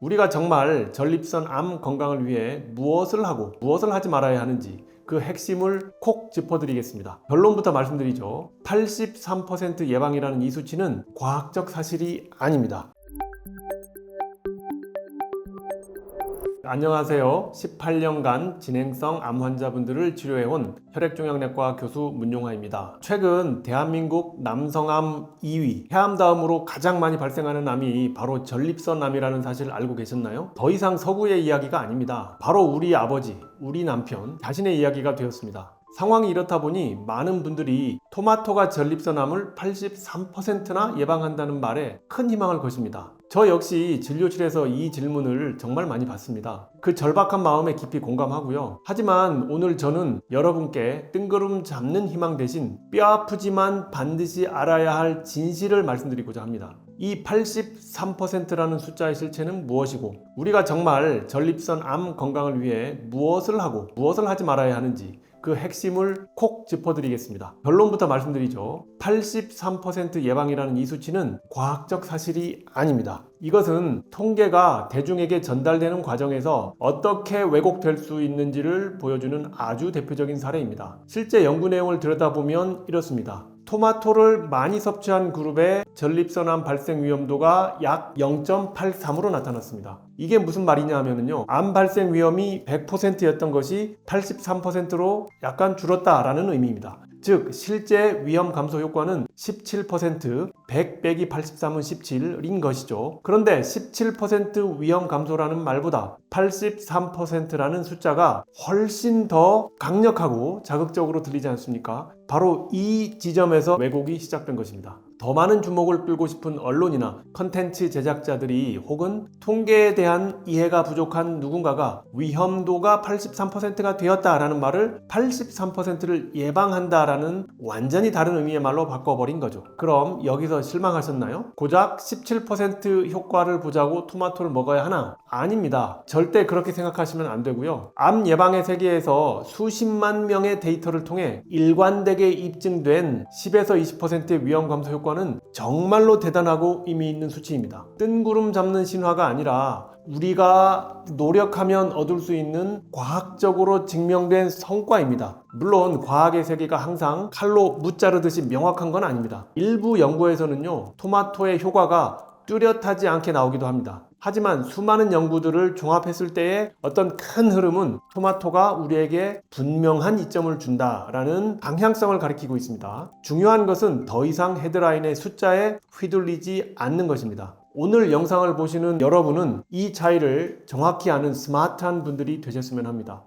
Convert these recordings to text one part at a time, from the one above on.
우리가 정말 전립선 암 건강을 위해 무엇을 하고 무엇을 하지 말아야 하는지 그 핵심을 콕 짚어드리겠습니다. 결론부터 말씀드리죠. 83% 예방이라는 이 수치는 과학적 사실이 아닙니다. 안녕하세요. 18년간 진행성 암 환자분들을 치료해온 혈액종양내과 교수 문용화입니다. 최근 대한민국 남성암 2위, 폐암 다음으로 가장 많이 발생하는 암이 바로 전립선 암이라는 사실 알고 계셨나요? 더 이상 서구의 이야기가 아닙니다. 바로 우리 아버지, 우리 남편, 자신의 이야기가 되었습니다. 상황이 이렇다 보니 많은 분들이 토마토가 전립선암을 83%나 예방한다는 말에 큰 희망을 거십니다. 저 역시 진료실에서 이 질문을 정말 많이 받습니다. 그 절박한 마음에 깊이 공감하고요. 하지만 오늘 저는 여러분께 뜬구름 잡는 희망 대신 뼈 아프지만 반드시 알아야 할 진실을 말씀드리고자 합니다. 이 83%라는 숫자의 실체는 무엇이고 우리가 정말 전립선 암 건강을 위해 무엇을 하고 무엇을 하지 말아야 하는지 그 핵심을 콕 짚어드리겠습니다. 결론부터 말씀드리죠. 83% 예방이라는 이 수치는 과학적 사실이 아닙니다. 이것은 통계가 대중에게 전달되는 과정에서 어떻게 왜곡될 수 있는지를 보여주는 아주 대표적인 사례입니다. 실제 연구 내용을 들여다보면 이렇습니다. 토마토를 많이 섭취한 그룹의 전립선암 발생 위험도가 약 0.83으로 나타났습니다. 이게 무슨 말이냐 하면요. 암 발생 위험이 100%였던 것이 83%로 약간 줄었다라는 의미입니다. 즉 실제 위험 감소 효과는 17% 100 빼기 83은 17인 것이죠. 그런데 17% 위험 감소라는 말보다 83%라는 숫자가 훨씬 더 강력하고 자극적으로 들리지 않습니까? 바로 이 지점에서 왜곡이 시작된 것입니다. 더 많은 주목을 끌고 싶은 언론이나 컨텐츠 제작자들이 혹은 통계에 대한 이해가 부족한 누군가가 위험도가 83%가 되었다라는 말을 83%를 예방한다라는 완전히 다른 의미의 말로 바꿔버린 거죠. 그럼 여기서 실망하셨나요? 고작 17% 효과를 보자고 토마토를 먹어야 하나? 아닙니다. 절대 그렇게 생각하시면 안 되고요. 암 예방의 세계에서 수십만 명의 데이터를 통해 일관되게 입증된 10에서 20%의 위험 감소 효과 효과는 정말로 대단하고 의미 있는 수치입니다. 뜬구름 잡는 신화가 아니라 우리가 노력하면 얻을 수 있는 과학적으로 증명된 성과입니다. 물론 과학의 세계가 항상 칼로 무자르듯이 명확한 건 아닙니다. 일부 연구에서는요, 토마토의 효과가 뚜렷하지 않게 나오기도 합니다. 하지만 수많은 연구들을 종합했을 때의 어떤 큰 흐름은 토마토가 우리에게 분명한 이점을 준다라는 방향성을 가리키고 있습니다. 중요한 것은 더 이상 헤드라인의 숫자에 휘둘리지 않는 것입니다. 오늘 영상을 보시는 여러분은 이 차이를 정확히 아는 스마트한 분들이 되셨으면 합니다.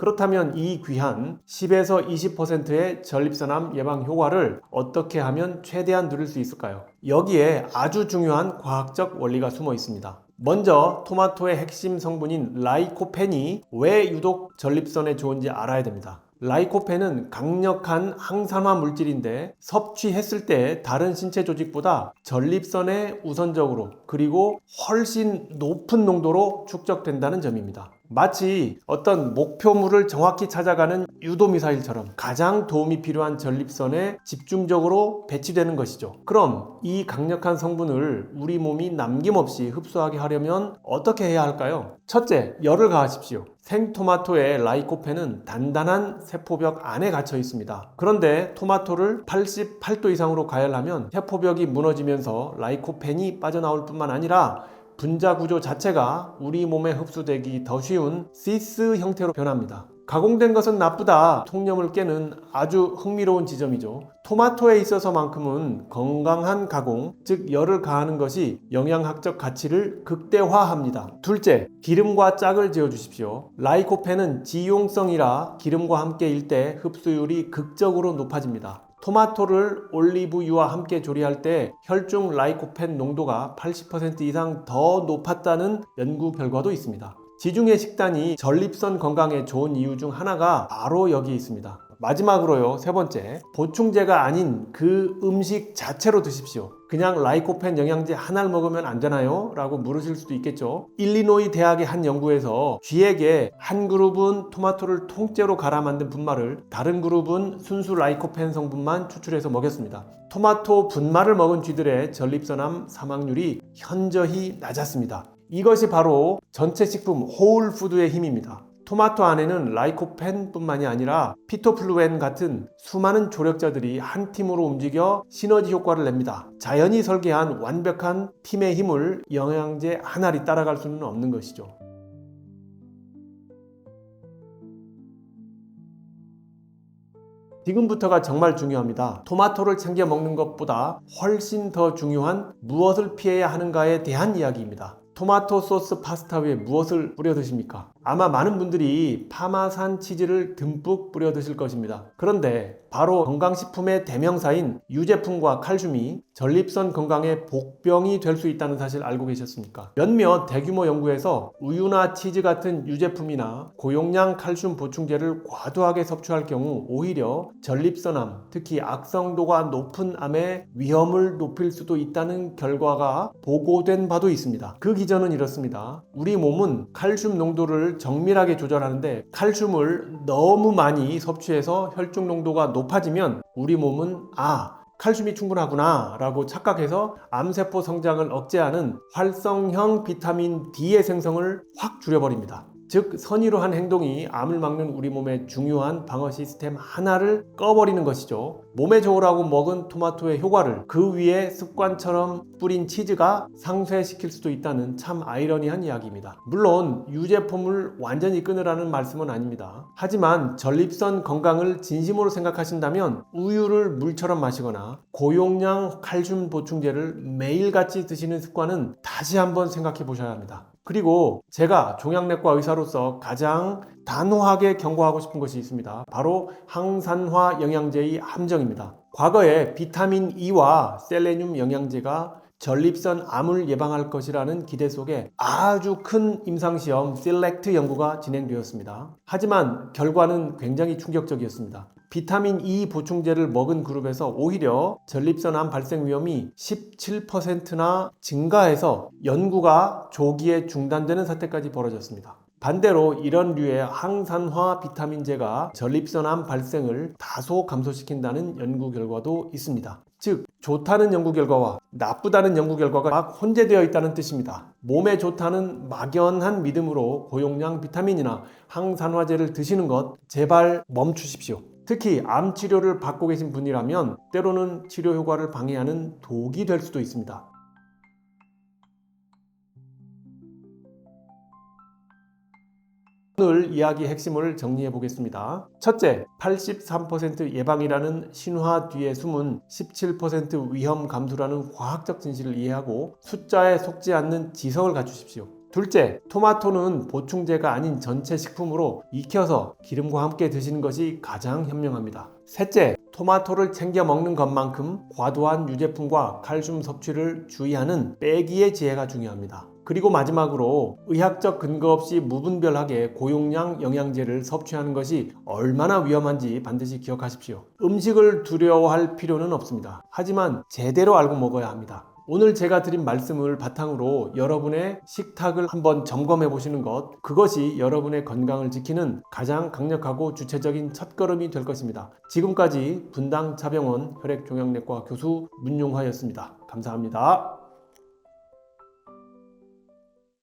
그렇다면 이 귀한 10에서 20%의 전립선암 예방 효과를 어떻게 하면 최대한 누릴 수 있을까요? 여기에 아주 중요한 과학적 원리가 숨어 있습니다. 먼저 토마토의 핵심 성분인 라이코펜이 왜 유독 전립선에 좋은지 알아야 됩니다. 라이코펜은 강력한 항산화 물질인데 섭취했을 때 다른 신체 조직보다 전립선에 우선적으로 그리고 훨씬 높은 농도로 축적된다는 점입니다. 마치 어떤 목표물을 정확히 찾아가는 유도미사일처럼 가장 도움이 필요한 전립선에 집중적으로 배치되는 것이죠. 그럼 이 강력한 성분을 우리 몸이 남김없이 흡수하게 하려면 어떻게 해야 할까요? 첫째, 열을 가하십시오. 생토마토의 라이코펜은 단단한 세포벽 안에 갇혀 있습니다. 그런데 토마토를 88도 이상으로 가열하면 세포벽이 무너지면서 라이코펜이 빠져나올 뿐만 아니라 분자 구조 자체가 우리 몸에 흡수되기 더 쉬운 시스 형태로 변합니다. 가공된 것은 나쁘다. 통념을 깨는 아주 흥미로운 지점이죠. 토마토에 있어서만큼은 건강한 가공, 즉 열을 가하는 것이 영양학적 가치를 극대화합니다. 둘째, 기름과 짝을 지어 주십시오. 라이코펜은 지용성이라 기름과 함께 일때 흡수율이 극적으로 높아집니다. 토마토를 올리브유와 함께 조리할 때 혈중 라이코펜 농도가 80% 이상 더 높았다는 연구 결과도 있습니다. 지중해 식단이 전립선 건강에 좋은 이유 중 하나가 바로 여기 있습니다. 마지막으로요, 세 번째. 보충제가 아닌 그 음식 자체로 드십시오. 그냥 라이코펜 영양제 하나를 먹으면 안 되나요? 라고 물으실 수도 있겠죠. 일리노이 대학의 한 연구에서 쥐에게 한 그룹은 토마토를 통째로 갈아 만든 분말을 다른 그룹은 순수 라이코펜 성분만 추출해서 먹였습니다. 토마토 분말을 먹은 쥐들의 전립선암 사망률이 현저히 낮았습니다. 이것이 바로 전체 식품 호울푸드의 힘입니다. 토마토 안에는 라이코펜뿐만이 아니라 피토플루엔 같은 수많은 조력자들이 한 팀으로 움직여 시너지 효과를 냅니다. 자연이 설계한 완벽한 팀의 힘을 영양제 하나리 따라갈 수는 없는 것이죠. 지금부터가 정말 중요합니다. 토마토를 챙겨 먹는 것보다 훨씬 더 중요한 무엇을 피해야 하는가에 대한 이야기입니다. 토마토 소스 파스타 위에 무엇을 뿌려 드십니까? 아마 많은 분들이 파마산 치즈를 듬뿍 뿌려 드실 것입니다. 그런데 바로 건강식품의 대명사인 유제품과 칼슘이 전립선 건강에 복병이 될 수 있다는 사실 알고 계셨습니까? 몇몇 대규모 연구에서 우유나 치즈 같은 유제품이나 고용량 칼슘 보충제를 과도하게 섭취할 경우 오히려 전립선암, 특히 악성도가 높은 암의 위험을 높일 수도 있다는 결과가 보고된 바도 있습니다. 그 기전은 이렇습니다. 우리 몸은 칼슘 농도를 정밀하게 조절하는데 칼슘을 너무 많이 섭취해서 혈중 농도가 높아지면 우리 몸은 아 칼슘이 충분하구나 라고 착각해서 암세포 성장을 억제하는 활성형 비타민 D의 생성을 확 줄여버립니다. 즉 선의로 한 행동이 암을 막는 우리 몸의 중요한 방어 시스템 하나를 꺼버리는 것이죠. 몸에 좋으라고 먹은 토마토의 효과를 그 위에 습관처럼 뿌린 치즈가 상쇄시킬 수도 있다는 참 아이러니한 이야기입니다. 물론 유제품을 완전히 끊으라는 말씀은 아닙니다. 하지만 전립선 건강을 진심으로 생각하신다면 우유를 물처럼 마시거나 고용량 칼슘 보충제를 매일같이 드시는 습관은 다시 한번 생각해 보셔야 합니다. 그리고 제가 종양내과 의사로서 가장 단호하게 경고하고 싶은 것이 있습니다. 바로 항산화 영양제의 함정입니다. 과거에 비타민 E와 셀레늄 영양제가 전립선 암을 예방할 것이라는 기대 속에 아주 큰 임상시험 셀렉트 연구가 진행되었습니다. 하지만 결과는 굉장히 충격적이었습니다. 비타민 E 보충제를 먹은 그룹에서 오히려 전립선암 발생 위험이 17%나 증가해서 연구가 조기에 중단되는 사태까지 벌어졌습니다. 반대로 이런 류의 항산화 비타민제가 전립선암 발생을 다소 감소시킨다는 연구 결과도 있습니다. 즉, 좋다는 연구 결과와 나쁘다는 연구 결과가 막 혼재되어 있다는 뜻입니다. 몸에 좋다는 막연한 믿음으로 고용량 비타민이나 항산화제를 드시는 것 제발 멈추십시오. 특히 암 치료를 받고 계신 분이라면 때로는 치료 효과를 방해하는 독이 될 수도 있습니다. 오늘 이야기 핵심을 정리해 보겠습니다. 첫째, 83% 예방이라는 신화 뒤에 숨은 17% 위험 감소라는 과학적 진실을 이해하고 숫자에 속지 않는 지성을 갖추십시오. 둘째, 토마토는 보충제가 아닌 전체 식품으로 익혀서 기름과 함께 드시는 것이 가장 현명합니다. 셋째, 토마토를 챙겨 먹는 것만큼 과도한 유제품과 칼슘 섭취를 주의하는 빼기의 지혜가 중요합니다. 그리고 마지막으로 의학적 근거 없이 무분별하게 고용량 영양제를 섭취하는 것이 얼마나 위험한지 반드시 기억하십시오. 음식을 두려워할 필요는 없습니다. 하지만 제대로 알고 먹어야 합니다. 오늘 제가 드린 말씀을 바탕으로 여러분의 식탁을 한번 점검해 보시는 것, 그것이 여러분의 건강을 지키는 가장 강력하고 주체적인 첫걸음이 될 것입니다. 지금까지 분당 차병원 혈액종양내과 교수 문용화였습니다. 감사합니다.